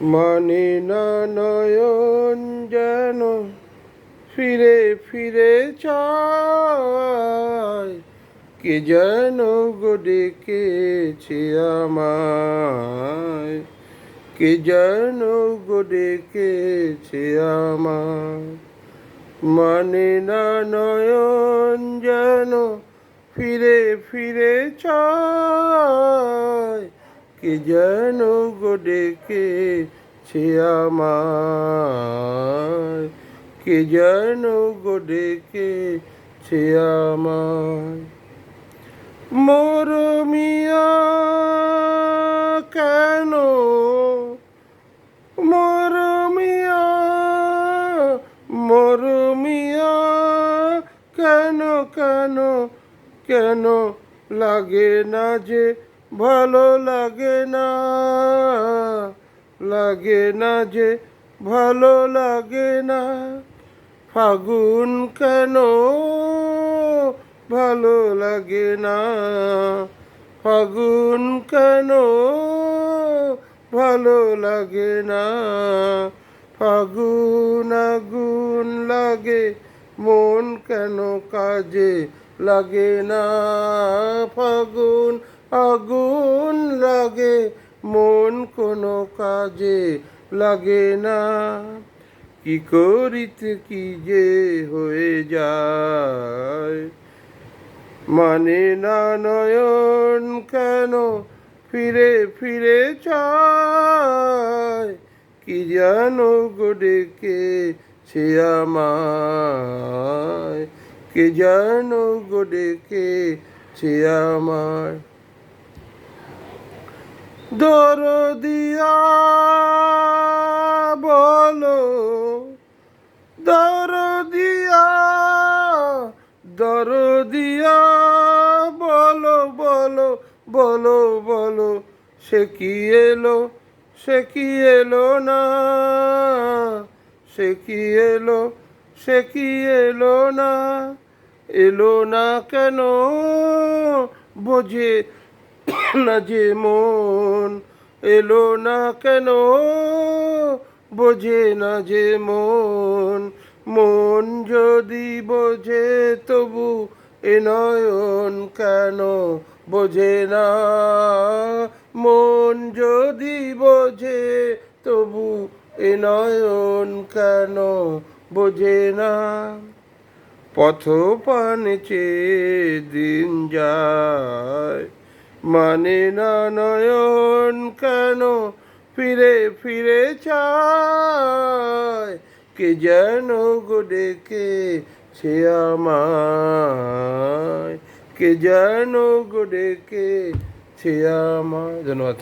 মানে না নয়ন যেন ফিরে ফিরে চায়। কে যেন গো ডেকেছে আমায়। কে যেন গো ডেকেছে আমায়। মানে না নয়ন যেন ফিরে ফিরে চায়। কে যেন গো ডেকেছে আমায়। কে যেন গো ডেকেছে আমায়। মোর মিয়া কেন মোর মিয়া মোর মিয়া কেন কেন লাগে না যে ভালো লাগে না? লাগে না যে ভালো লাগে না? ফাগুন কেন ভালো লাগে না? ফাগুন কেন ভালো লাগে না? ফাগুন আগুন লাগে মন কেন কাজে লাগে না? ফাগুন, আগুন লাগে, মন কোনো কাজে লাগে না। কি করিতে কি যে হয়ে যায়? মানে না নয়ন কেন ফিরে ফিরে চায়? কি যেন গো ডেকে সে আমায় কে যেন গো ডেকে? সে আমার দরদিয়া বলো। দরদিয়া দরদিয়া বলো বলো বলো বলো। সে কি এলো, সে কি এলো না? সে কি এলো? সে কি এলো না? এলো না কেন? বোঝে না যে মন। এলো না কেন? বোঝে না যে মন। মন যদি বোঝে তবু এ নয়ন কেন? বোঝে না। মন যদি বোঝে তবু নয়ন কেন বোঝে না? পথ পানে দিন যায় মানে না নয়ন কেন ফিরে ফিরে চায়? কে যেন গো ডেকে সে আমায়, কে যেন গো ডেকে সে আমায়। ধন্যবাদ।